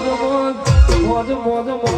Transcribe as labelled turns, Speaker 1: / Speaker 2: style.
Speaker 1: મોજ મોજ મોજ